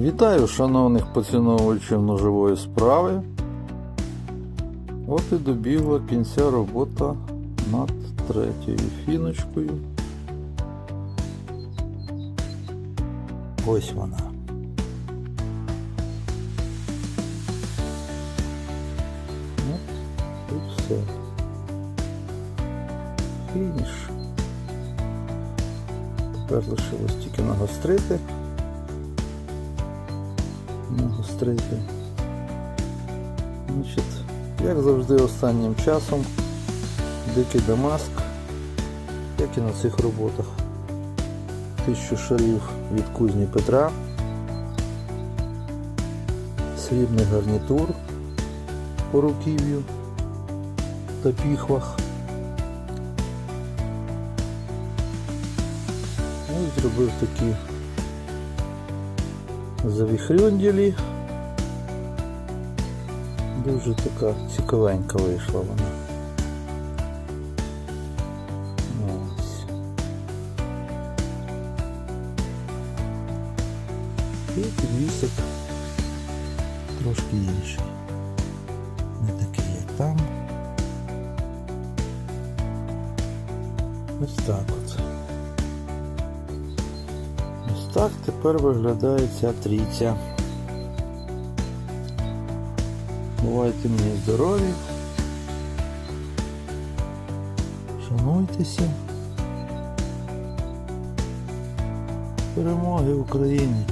Вітаю шановних поціновувачів ножової справи. От і добігла кінця робота над третьою фіночкою. Ось вона. От і все. Фініш. Тепер лишилось тільки нагострити. Нагострити. Значить, як завжди останнім часом дикий Дамаск, як і на цих роботах. Тисячу шарів від кузні Петра, срібний гарнітур по руків'ю та піхвах. Ось зробив такі завіхрюнділі. Дуже така цікавенька вийшла вона. Ось. І підвісик трошки інший. Не такий, як там. Ось так от. Так тепер виглядає ця трійця. Бувайте мені здорові. Шануйтеся. Перемоги Україні!